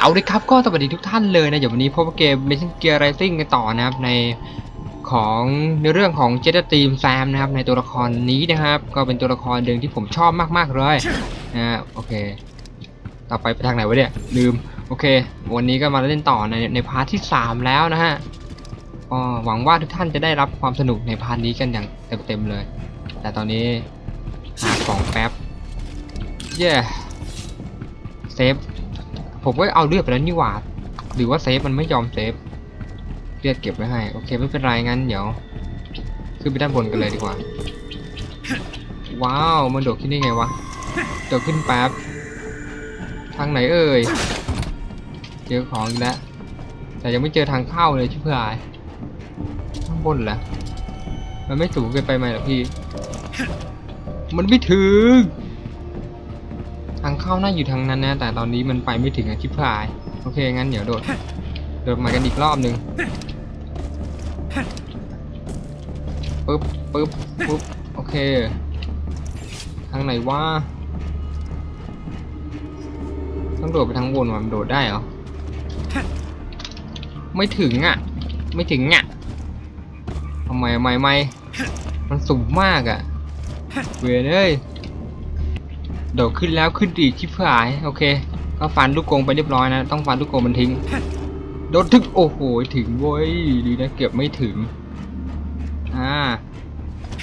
เอาเลยครับก็สวัสดีทุกท่านเลยนะเดี๋ยววันนี้พบกับเกม Mission Gear Rising กันต่อนะครับในของในเรื่องของ Jet Team Sam นะครับในตัวละครนี้นะครับ ก็เป็นตัวละครหนึ่งที่ผมชอบมากๆเลยนะฮะโอเค ต่อไปไปทางไหนวะเนี่ยลืมโอเค วันนี้ก็มาเล่นต่อในในพาร์ทที่ 3 แล้วนะฮะก็หวังว่าทุกท่านจะได้รับความสนุกในพาร์ทนี้กันอย่างเต็มๆเลย แต่ตอนนี้หาของแป๊บเย้เซฟ ผมก็เอาเลือดไปแล้วนี่หว่า หรือว่าเซฟมันไม่ยอมเซฟ เลือดเก็บไว้ให้ โอเคไม่เป็นไรงั้นเดี๋ยว ขึ้นไปด้านบนกันเลยดีกว่า ว้าว มันโดดขึ้นได้ไงวะ โดดขึ้นแป๊บ ทางไหนเอ่ย เจอของอีกแล้ว แต่ยังไม่เจอทางเข้าเลยชิบหายข้างบนเหรอมันไม่สูงเกินไปไหมล่ะพี่ มันไม่ถึง ทางเข้าน่าอยู่ทางนั้นนะ แต่ตอนนี้มันไปไม่ถึงอะชิบหาย โอเค งั้นเดี๋ยวโดด โดดมากันอีกรอบหนึ่งปึ๊บปึ๊บปึ๊บ โอเค ทางไหนวะต้องโดดไปทางบนวะมันโดดได้เหรอ ไม่ถึงอะ ไม่ถึงอะทำไมทำไมไม่มันสูงมากอะ เวยเอ้ย โดดขึ้นแล้วขึ้นอีกชิบหายโอเค ก็ฟันลูกกงไปเรียบร้อยนะ ต้องฟันลูกกงมันทิ้ง โดดถึงโอ้โหถึงเว้ยดีนะเก็บไม่ถึงอ่า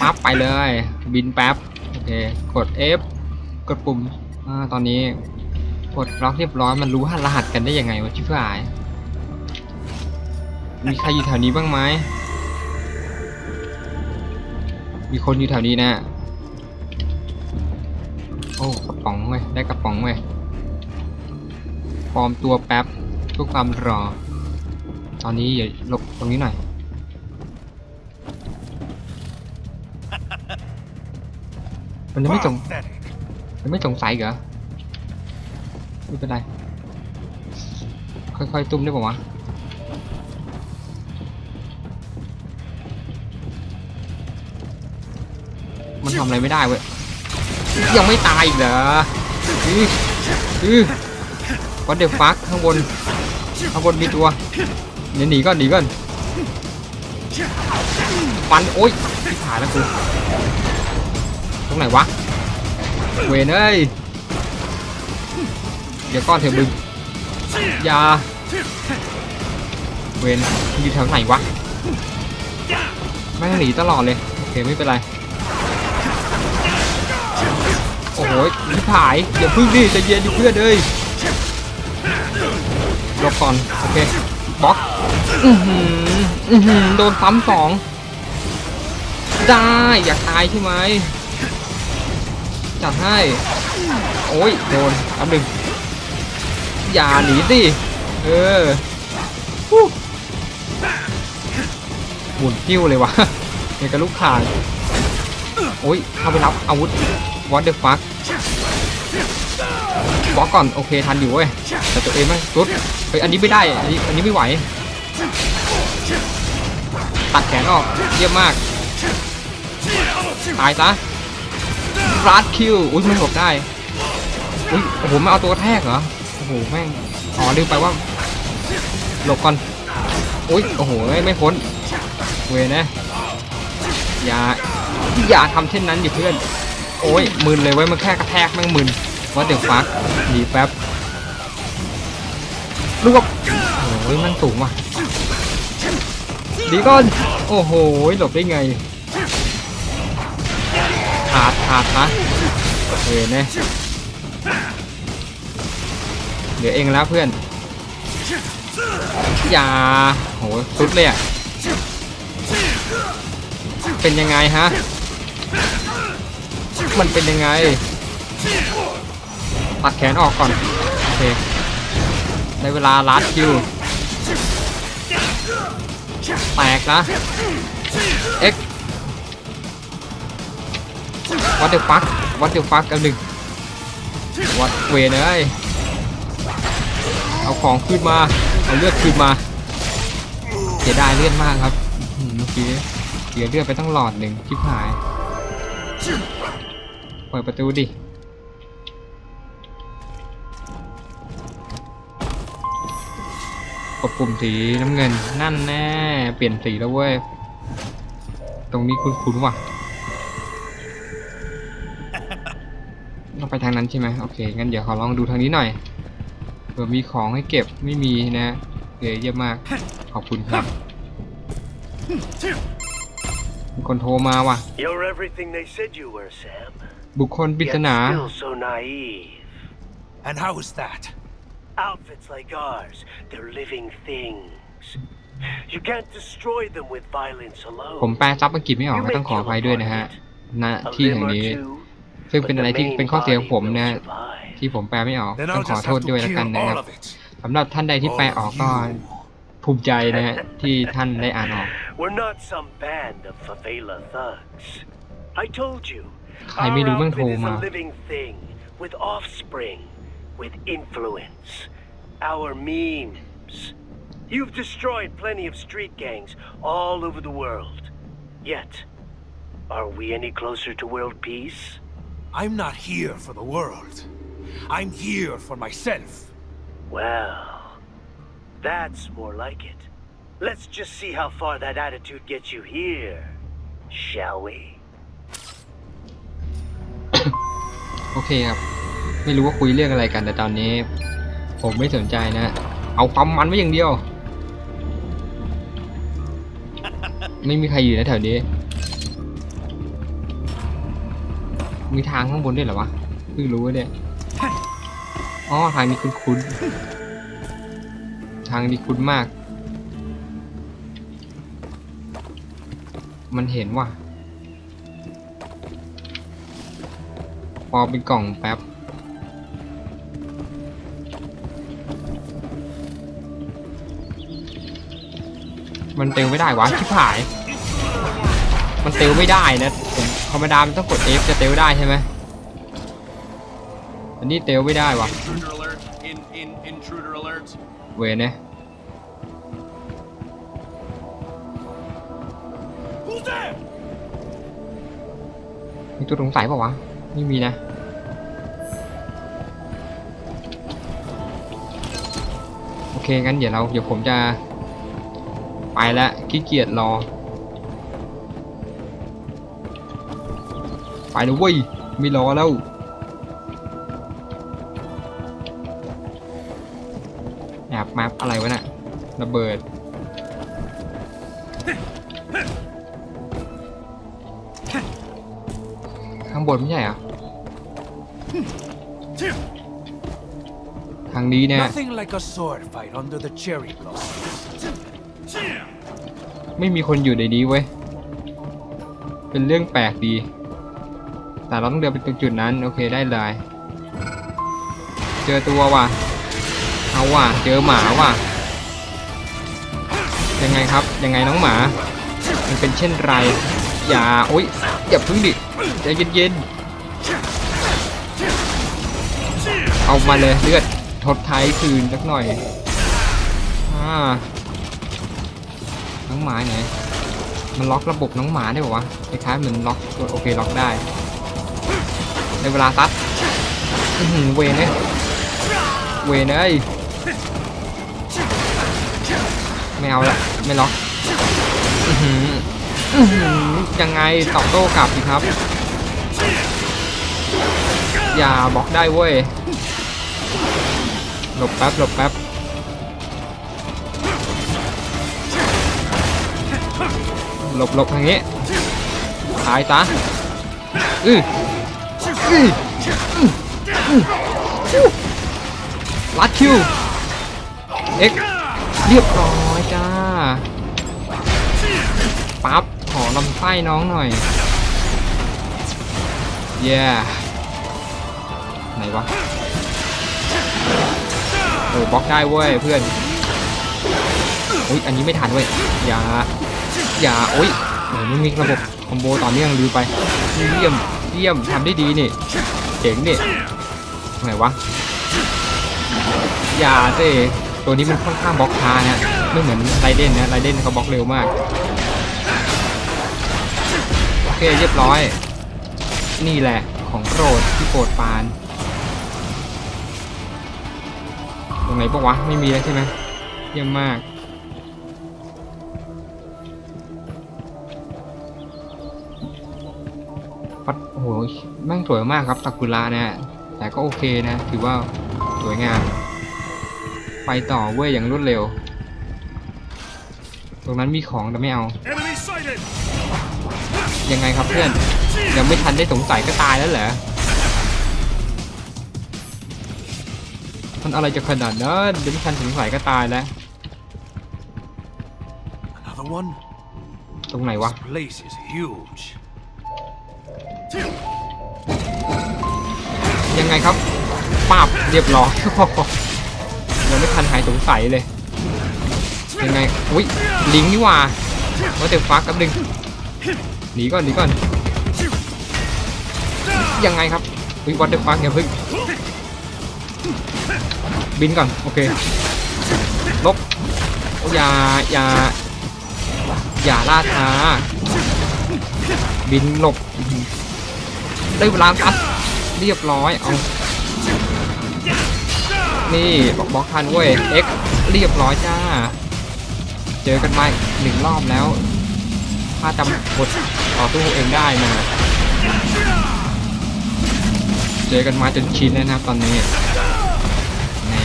ปั๊บไปเลย บินแป๊บโอเคกด F กดปุ่มอ่าตอนนี้กดล็อกเรียบร้อยมันรู้รหัสกันได้ยังไงวะชิบหายมีใครอยู่แถวนี้บ้างไหมมีคนอยู่แถวนี้นะ โอ้กระป๋องเว้ยได้กระป๋องเว้ยปลอมตัวแป๊บเพื่อความรอ ตอนนี้อย่าหลบตรงนี้หน่อย มันยังไม่สงมันไม่สงสัยเหรอไม่เป็นไร ค่อยๆตุ้มได้ป่าวะมันทำอะไรไม่ได้เว้ย ยังไม่ตายอีกเหรออืออือวัดเดฟักข้างบน ข้างบนมีตัวเดี๋ยวหนีก่อนหนีก่อนฟันโอ๊ยที่ผ่านแล้วกูตรงไหนวะ เวนเอ้ย เดี๋ยวก้อนเถอะมึงอยาเวนมึงอยู่แถวไหนวะแม่หนีตลอดเลย โอเคไม่เป็นไร อ้โหนิพายอย่าพึ่งดิใจะเย็นดิเพื่อนเอ้ยหลบก่อนโอเคบล็อกอือหืออือหือโดนซ้ำสองได้อยากตายใช่ไหมจัดให้โอ้ยโดนอันหนึ่งอย่าหนีสิเออหมุนกิ้วเลยวะเนี่ยกับลูกข่างโอ้ยเข้าไปรับอาวุธ what the fuck บล็อกก่อนโอเคทันอยู่เว้ยแต่ตัวเองแม่งสุดเฮ้ยอันนี้ไม่ได้อันนี้อันนี้ไม่ไหว ตัดแขนออกเยี่ยมมากตายซะรัดคิวอุ้ยมันหลบได้อุ้ยโอ้โหไม่เอาตัวแทกเหรอโอ้โหแม่งอ๋อลืมไปว่าหลบก่อนอุ้ยโอ้โหไม่ไม่พ้นเวนะอย่าอย่าทำเช่นนั้นดิเพื่อน โอ้ยมึนเลยเว้ยมันแค่กระแทกแม่งมึนว่าเดี๋ยวฟักหนีแป๊บลูกโอ้ยมันสูงว่ะดีก่อน โอ้โหหลบได้ไงขาดขาดนะเห็นไหมเดี๋ยวเองแล้วเพื่อนอย่าโหสุดเลยอะเป็นยังไงฮะ มันเป็นยังไงตัดแขนออกก่อน โอเค ได้เวลาลัดคิว แตกนะ เอ็กวัดเด e f ฟักวัดเด e f ฟักกันหนึ่งวัดเวนเอ้ยเอาของขึ้นมา เอาเลือดขึ้นมาเสียดายเลือดมากครับเมื่อกี้เสียเลือดไปตั้งหลอดหนึ่งชิบหาย เปิดประตูดิดปุ่มสีน้ำเงิน นั่นแน่ เปลี่ยนสีแล้วเว้ย ตรงนี้คุ้นๆว่ะต้องไปทางนั้นใช่ไหมโอเค งั้นเดี๋ยวขอลองดูทางนี้หน่อย เผื่อมีของให้เก็บ ไม่มีนะโอเคเยี่ยมมาก ขอบคุณครับ มีคนโทรมาว่ะ You're everything they said you were, Sam. บุคคลปริ Yet ศนา still so naive. And how is that? Outfits like ours, they're living things. You can't destroy them with violence ผม alone. แปลซับอังกฤษไม่ออกก็ต้องขออภัยด้วยนะฮะณ A ที่ limb แห่ง or นี้ two, ซึ่ง but เป็น the อะไรที่ main เป็นข้อเสียของ body ผม will นะ survive. ที่ผมแปลไม่ออก Then ต้อง I'll ขอ just โทษ have ด้วย to แล้วกัน kill นะครับ all of it. สำหรับท่านใดที่แปลออกก็ All of you. ภูมิใจนะฮะที่ท่านได้อ่านออก We're not some band of favela thugs. I told you, our outfit is a living thing with offspring, with influence, our memes. You've destroyed plenty of street gangs all over the world. Yet, are we any closer to world peace? I'm not here for the world. I'm here for myself. Well, that's more like it. Let's just see how far that attitude gets you here, shall we? โอเคครับ ไม่รู้ว่าคุยเรื่องอะไรกันแต่ตอนนี้ ผมไม่สนใจนะ เอาความมันไว้อย่างเดียว ไม่มีใครอยู่นะแถวนี้ มีทางข้างบนด้วยเหรอวะเพิ่งรู้เนี่ย อ๋อ ทางนี้คุ้นๆ ทางนี้คุ้นมาก มันเห็นว่ะพอเป็นกล่องแป๊บ มันเตลไม่ได้วะชิบหาย มันเตลไม่ได้นะผมธรรมดามันต้องกด F จะเตลได้ใช่ไหมอันนี้เตลไม่ได้วะ Intruder alert. In in intruder alert. เวยเนี่ย มีตัวสงสัยเปล่าวะไม่มีนะโอเคงั้นเดี๋ยวเราเดี๋ยวผมจะไปละขี้เกียจรอ ไปนะเว้ยไม่รอแล้วแอบมปอะไรวะน่ะระเบิดางบนไม่ใช่เหรอทางนี้เนี่ย Nothing like a sword fight under the cherry blossom. ไม่มีคนอยู่ในนี้เว้ย เป็นเรื่องแปลกดี แต่เราต้องเดินไปตรงจุดนั้น โอเคได้เลย เจอตัวว่ะ เอาว่ะ เจอหมาว่ะ ยังไงครับ ยังไงน้องหมา มันเป็นเช่นไร อย่าโอ๊ยอย่าพึ่งดิ ใจเย็นๆ เอามาเลยเลือดทดไทยคืนสักหน่อย อ่า น้องหมาไงมันล็อกระบบน้องหมาได้ป่าวะ คล้ายๆเหมือนล็อกโอเคล็อกได้ ในเวลาตัดอื้อหือเวนเนี่ยเวนเอ้ยไม่เอาละ ไม่ล็อก ยังไงตอบโต้กลับสิครับ อย่าบอกได้เว้ย หลบแป๊บหลบแป๊บหลบหลบทางนี้ตายซะอืออืออื้ลัดคิว เอ็ก เรียบร้อยจ้า ปั๊บ ลำไส้น้องหน่อยเย้ไหนวะเออบล็อกได้เว้ยเพื่อนอุ้ยอันนี้ไม่ทันเว้ยอย่าอย่าโอ้ยโอ้ยมันมีระบบคอมโบต่อเนื่องลืมไปเยี่ยมเยี่ยมทำได้ดีนี่เจ๋งนี่ไหนวะอย่าสิตัวนี้มันค่อนข้างบล็อกช้านะไม่เหมือนไรเดนนะไรเดนเขาบล็อกเร็วมาก เคเรียบร้อย นี่แหละของโปรดที่โปรดปาน ตรงไหนปะวะ ไม่มีแล้วใช่ไหมเยี่ยมมาก ปัดโอ้โหแม่งสวยมากครับซากุระเนี่ย แต่ก็โอเคนะ ถือว่าสวยงาม ไปต่อเว้ยอย่างรวดเร็ว ตรงนั้นมีของแต่ไม่เอา Enemy! ยังไงครับเพื่อน ยังไม่ทันได้สงสัยก็ตายแล้วเหรอมันอะไรจะขนาดนั้นยังไม่ทันสงสัยก็ตายแล้ว Another one? ตรงไหนวะ This place is huge. ยังไงครับป้าบเรียบร้อยยังไม่ทันหายสงสัยเลย ยังไง อุ้ยลิงนี่หว่าว่าแต่ฟักกับหนึ่ง หนีก่อนหนีก่อนยังไงครับอุ้ยวัตเตอร์ฟักอย่าพึ่งบินก่อนโอเคลบอย่าอย่าอย่าล่าช้าบินหลบได้เวลาตัดเรียบร้อยเอานี่บอกบอกทันเว้ย X เรียบร้อยจ้า เจอกันมาหนึ่งรอบแล้ว ถ้าจำบทต่อสู้เองได้นะเจอกันมาจนชินแล้วนะครับตอนนี้ ใน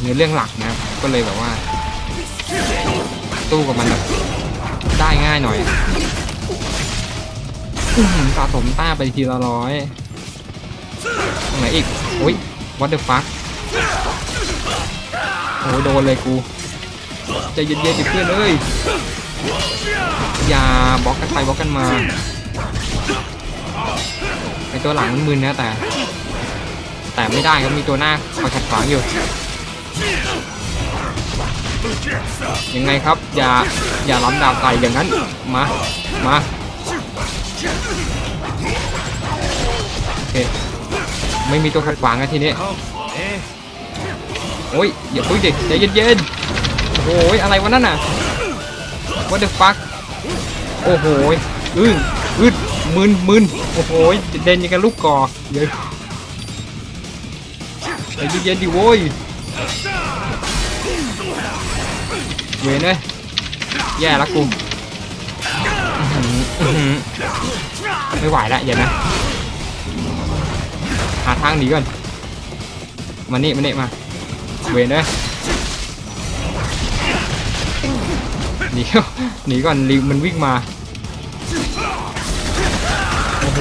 เนื้อเรื่องหลักนะครับ ก็เลยแบบว่าสู้กับมันแบบได้ง่ายหน่อยสะสมต้าไปทีละร้อยตรงไหนอีกโอ้ย what the fuck โอ้ยโดนเลยกูใจเย็นๆดิเพื่อนเอ้ย อย่าบล็อกกันไปบล็อกกันมาไอตัวหลังมันมึนนะแต่ แต่ไม่ได้ครับมีตัวหน้าคอยขัดขวางอยู่ ยังไงครับ อย่าอย่าล้ำดาบใส่อย่างนั้นมามาโอเคไม่มีตัวขัดขวางอะทีนี้โอ้ยอย่าพึ่งดิใจเย็นๆโอ้ยอะไรวะนั่นน่ะ what the fuck โอ้โหอึ้งอึดมึนมึนโอ้โหเด่นยังกับลูกกอกเดี๋ยวใจเย็นดิโว้ยเวยเนยแย่ละกูอื้อหืออื้อหือไม่ไหวละอย่านะหาทางหนีก่อนมานี่มานี่มาเวนเลย นีหนีก่อนลิงมันวิ่งมา โอ้โห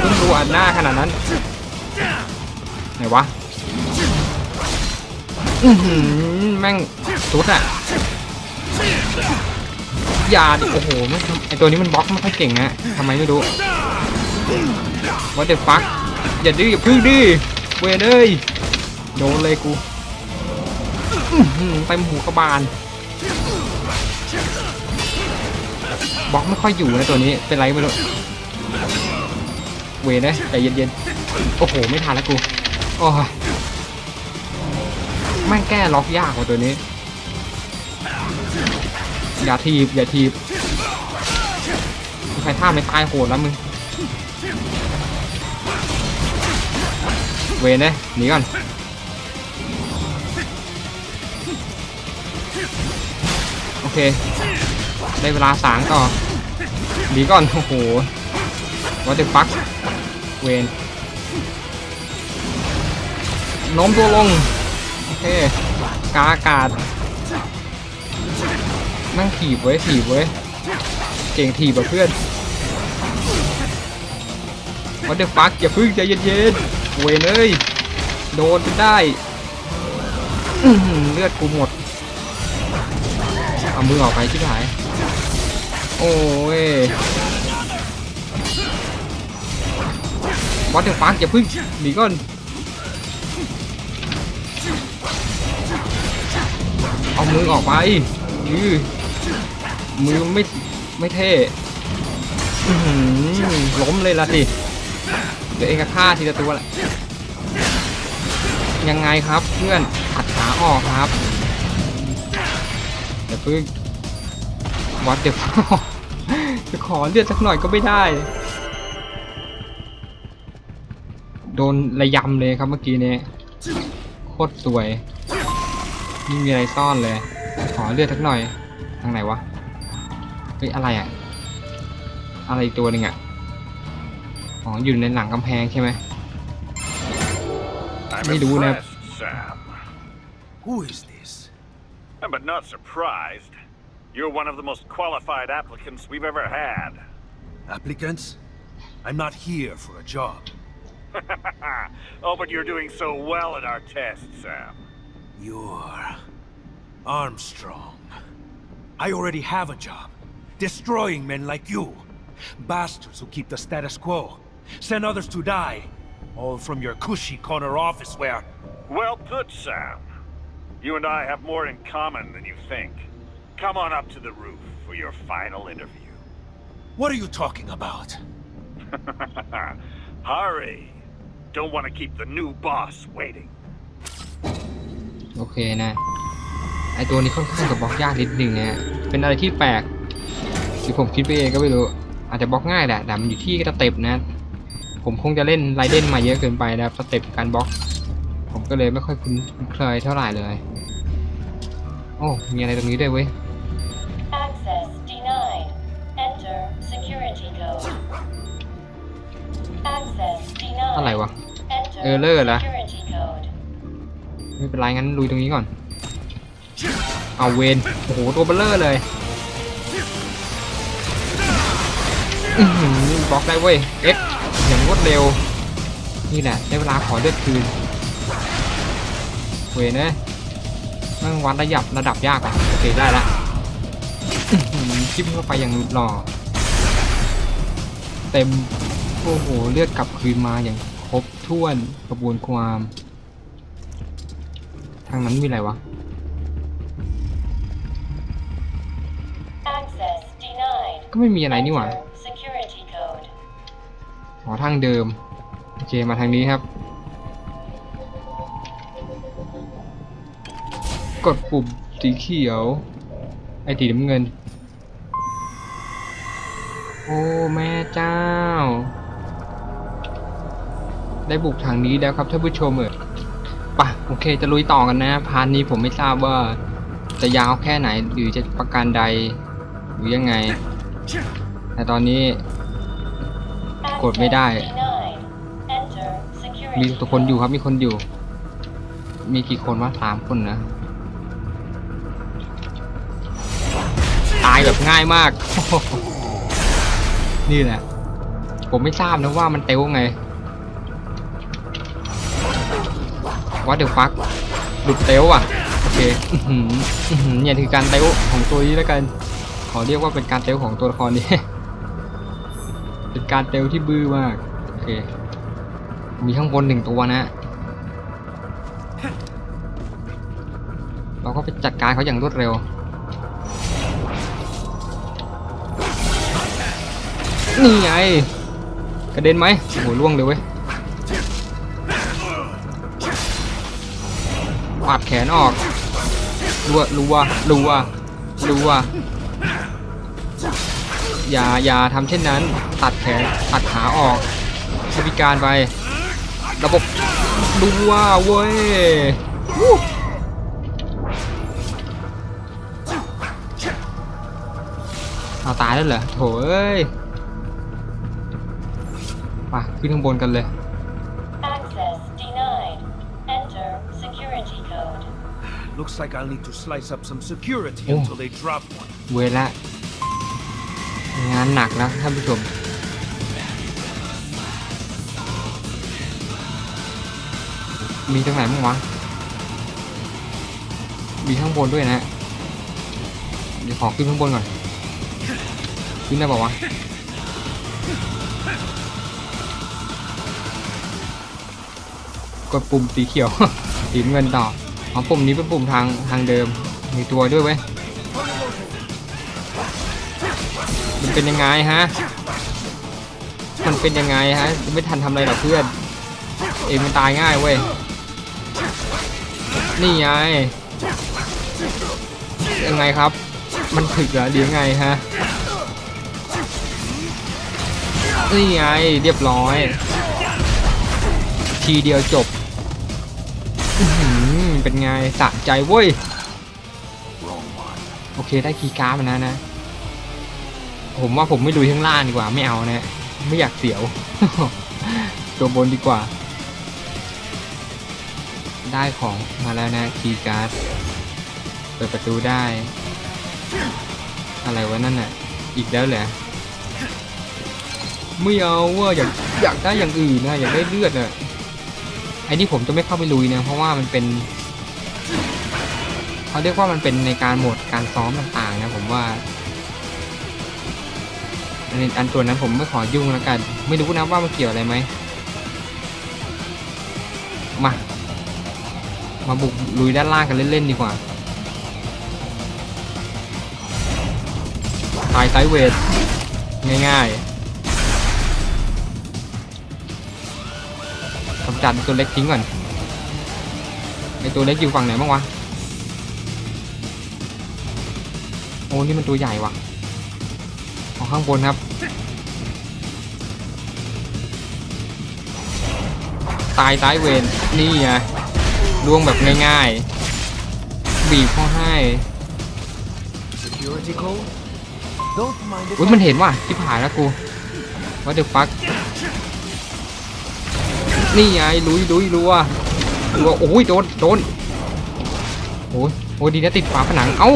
เพิ่งดูอัดหน้าขนาดนั้น ไหนวะอือหือแม่งสุดอะยาดิโอ้โหไอตัวนี้มันบล็อกไม่ค่อยเก่งนะทำไมไม่รู้ What the fuck อย่าดื้ออย่าพึ่งดื้อเวเอ้ยโดนเลยกูอื้อหือเต็มหูกระบาล บล็อกไม่ค่อยอยู่นะตัวนี้เป็นไรไม่รู้เวนะใจเย็นๆ โอ้โห ไม่ทันแล้วกู โอ้ยแม่งแก้ล็อกยากกว่าตัวนี้ อย่าทีบ อย่าทีบใครท่าไม่ตายโหดแล้วมึง เวนะหนีก่อนโอเค ได้เวลาสางต่อหนีก่อน โอ้โหวัตถุฟักเวนโน้มตัวลง โอเค กาอากาศ นั่งถีบไว้ยถีบไว้ย เก่งถีบแบบเพื่อนวัตถุฟักอย่าพึ่งใจเย็นๆเวนเอ้ย โดนจนได้ เลือดกูหมด เอามือออกไปชิบหาย โอ้ยวัดเดอร์ฟักอย่าพึ่งหนีก่อนเอามือออกไปยือมือไม่ไม่เท่ล้มเลยละสิเดี๋ยวเองก็ฆ่าทีละตัวแหละยังไงครับเพื่อนขัดขาออกครับอย่าพึ่งวัดเดี๋ยว จะขอเลือดสักหน่อยก็ไม่ได้ โดนระยำเลยครับเมื่อกี้นี้โคตรสวยไม่มีอะไรซ่อนเลย ขอเลือดสักหน่อย ทางไหนวะ เฮ้ยอะไรอะอะไรอีกตัวหนึ่งอะอ๋ออยู่ในหลังกำแพงใช่ไหม I'm Hey, do we have- impressed, Sam. Who is this? But not surprised. You're one of the most qualified applicants we've ever had. Applicants? I'm not here for a job. oh, but you're doing so well in our test, Sam. You're Armstrong. I already have a job. Destroying men like you. Bastards who keep the status quo. Send others to die. All from your cushy corner office where... Well put, Sam. You and I have more in common than you think. Come on up to the roof for your final interview. What are you talking about? Hurry. Don't want to keep the new boss waiting. โอเคนะ ไอตัวนี้ค่อนข้างจะบล็อกยากนิดนึงนะเป็นอะไรที่แปลกหรือผมคิดไปเองก็ไม่รู้ อาจจะบล็อกง่ายแหละ แต่มันอยู่ที่สเต็ปนะ ผมคงจะเล่นไรเดนมาเยอะเกินไปนะครับสเต็ปการบล็อก ผมก็เลยไม่ค่อยคุ้นเคยเท่าไหร่เลยโอ้มีอะไรตรงนี้ด้วยเว้ย Access denied. Enter security code. Access denied. อะไรวะ Enter Error เหรอ security code. ไม่เป็นไรงั้นลุยตรงนี้ก่อน เอาเวนโอ้โหตัวเบลเลอร์เลยอื้อหือบล็อกได้เว้ย เอ็กอย่างรวดเร็ว นี่แหละได้เวลาขอเลือดคืนเวนเอ้ย แมั่งวัดระดับระดับยากอะโอเคได้ละอื้อหือจิ้มเข้าไปอย่างหล่อเต็มโอ้โหเลือดกลับคืนมาอย่างครบถ้วนกระบวนความ ทางนั้นมีอะไรวะ Access denied. ก็ไม่มีอะไรนี่หว่า Enter security code. อ๋อทางเดิม โอเคมาทางนี้ครับ กดปุ่มสีเขียว ไอ้สีน้ำเงิน โอ้แม่เจ้า ได้บุกทางนี้แล้วครับท่านผู้ชมเออปะโอเคจะลุยต่อกันนะ พาร์ทนี้ผมไม่ทราบว่า จะยาวแค่ไหนหรือจะประการใด หรือยังไง แต่ตอนนี้ กดไม่ได้ มีตัวคนอยู่ครับมีคนอยู่ มีกี่คนวะสามคนนะายแบบง่ายมาก นี่แหละ ผมไม่ทราบนะว่ามันเตลไงวัดเด e ฟักหลุดเตลอะ โอเคอื้อหืออื้อหือเนี่ยคือการเตลของตัวนี้แล้วกัน ขอเรียกว่าเป็นการเตลของตัวละครนี้ เป็นการเตลที่บื้อมาก โอเค มีข้างบนหนึ่งตัวนะ เราก็ไปจัดการเขาอย่างรวดเร็ว นี่ไงกระเด็นไหมโอ้โหล่วงเลยเว้ยปาดแขนออกรัวรัวรัวรัวอย่าอย่าทำเช่นนั้น ตัดแขนตัดขาออกให้พิการไประบบรัวเว้ยเอาตายแล้วเหรอโถเอ้ย ไปขึ้นข้างบนกันเลย Access denied. Enter security code. Looks like I'll need to slice up some security Oh. until they drop one. เวรละ งานหนักนะท่านผู้ชม มีตรงไหนบ้างวะ มีข้างบนด้วยนะ เดี๋ยวขอขึ้นข้างบนก่อน ขึ้นได้ป่าวะ กดปุ่มสีเขียว สีเงินต่ออ๋อปุ่มนี้เป็นปุ่มทางทางเดิม มีตัวด้วยเว้ย มันเป็นยังไงฮะ มันเป็นยังไงฮะ ไม่ทันทำอะไรหรอกเพื่อน เองมันตายง่ายเว้ย นี่ไง ยังไงครับ มันถึกเหรอเดี๋ยวไงฮะ นี่ไงเรียบร้อย ทีเดียวจบ เป็นไงสะใจเว้ย โอเคได้คีย์การ์ดมาแล้วนะ ผมว่าผมไม่ลุยข้างล่างดีกว่าไม่เอานะ ไม่อยากเสียว ตัวบนดีกว่า ได้ของมาแล้วนะคีย์การ์ดเปิดประตูได้ อะไรวะนั่นน่ะ อีกแล้วเหรอไม่เอาว่าอยากอยากได้อย่างอื่นนะอยากได้เลือดน่ะไอ้นี่ผมจะไม่เข้าไปลุยนะเพราะว่ามันเป็น เขาเรียกว่ามันเป็นในการโหมดการซ้อมต่างๆ นะผมว่าอันอันตัวนั้นผมไม่ขอยุ่งแล้วกัน ไม่รู้นะว่ามันเกี่ยวอะไรไหมมา มาบุกลุยด้านล่างกันเล่น ๆ ดีกว่าทายไซเวทง่ายๆกำจัดตัวเล็กทิ้งก่อน ไอตัวเล็กอยู่ฝั่งไหนบ้างวะ โอ้นี่มันตัวใหญ่ว่ะเอาข้างบนครับ ตายไซด์เวทนี่ไงล่วงแบบง่ายๆ บีบเข้าให้ Security code? Don't mind it. อุ้ยมันเห็นว่ะที่ผายแล้วกูว่าเดือฟัก นี่ไงลุยลุยรัว รัวโอ้ยโดนโดนโอ้ยโอ้ยดีนะติดฝาผนังเอ้า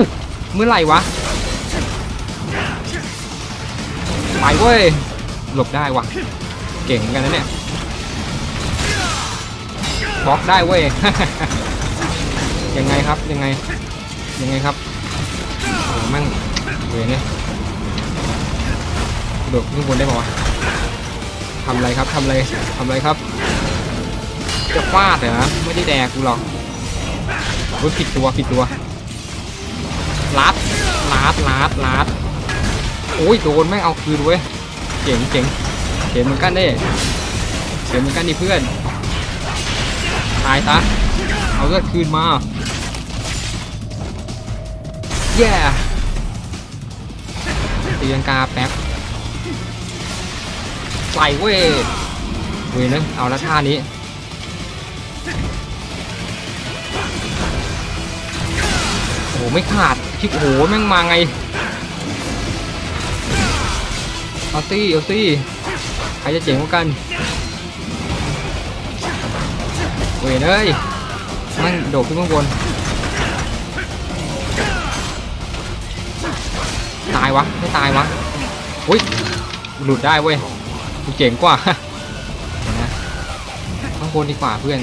เมื่อไหร่วะไปเว้ยหลบได้วะเก่งเหมือนกันนะเนี่ยบล็อกได้เว้ยยังไงครับยังไงยังไงครับโอ้แม่งเว้ยเนี่ยโดดขึ้นบนได้ปะวะทำอะไรครับทำอะไรทำอะไรครับ จะฟาดเหรอไม่ได้แดกกูหรอกรู้ผิดตัวผิดตัวลัดลัดลัดลัดโอ้ยโดนแม่งเอาคืนเว้ยเจ๋งเจ๋งเจ๋งเหมือนกันเด้เจ๋งเหมือนกันดิเพื่อนตายซะเอาเลือดคืนมาแย่ตีลังกาแป๊บใส่เว้ยเว้ยนะเอาละท่านี้ ไม่ขาดชิบโอ้โหแม่งมาไงเอาซี่เอาซี่ใครจะเจ๋งกว่ากันเว้ยเลยแม่งโดดขึ้นข้างบนตายวะไม่ตายวะอุ้ยหลุดได้เว้ยกูเจ๋งกว่านะข้างบนดีกว่าเพื่อน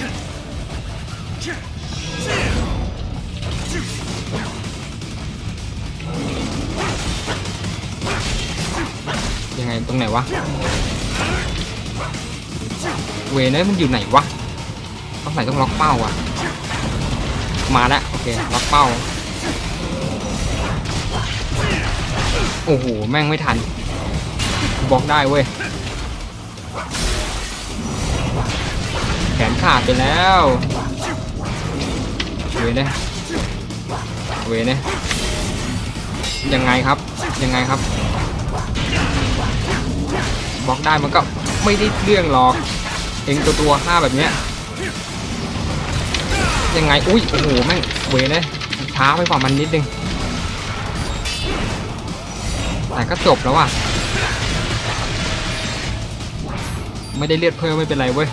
ตรงไหนวะ เวเนยมันอยู่ไหนวะ ต้องใส่ต้องล็อกเป้าอะ มาแล้วโอเคล็อกเป้า โอ้โห แม่งไม่ทัน บล็อกได้เว้ย แขนขาดไปแล้ว เวเนี่ยเวเนี่ยยังไงครับ ยังไงครับ บล็อกได้มันก็ไม่ได้เรื่องหรอก เองตัวตัวห้าแบบเนี้ยยังไง อุ้ย โอ้โห แม่ง เวเนี่ยช้าไปกว่ามันนิดนึง แต่ก็จบแล้วอะ ไม่ได้เลือดเพิ่มไม่เป็นไรเว้ย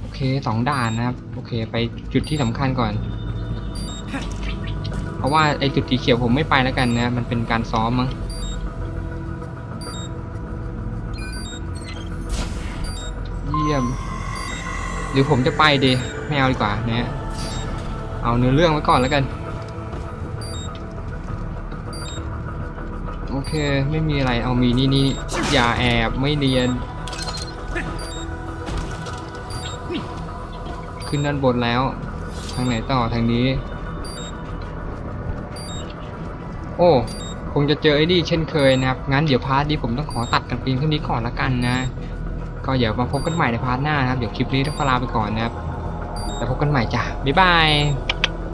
โอเคสองด่านนะครับ โอเค ไปจุดที่สำคัญก่อน เพราะว่าไอจุดสีเขียวผมไม่ไปแล้วกันนะ มันเป็นการซ้อมมั้ง เยี่ยม หรือผมจะไปดีไม่เอาดีกว่านะเอาเนื้อเรื่องไว้ก่อนแล้วกัน โอเค ไม่มีอะไรเอามีนี่นี่อย่าแอบไม่เนียน ขึ้นด้านบนแล้ว ทางไหนต่อทางนี้ โอ้คงจะเจอไอ้นี่เช่นเคยนะครับ งั้นเดี๋ยวพาร์ทนี้ผมต้องขอตัดกันเพียงเท่านี้ก่อนละกันนะ ก็เดี๋ยวมาพบกันใหม่ในพาร์ทหน้านะครับ เดี๋ยวคลิปนี้ต้องลาไปก่อนนะครับ แล้วพบกันใหม่จ้ะ บ๊ายบาย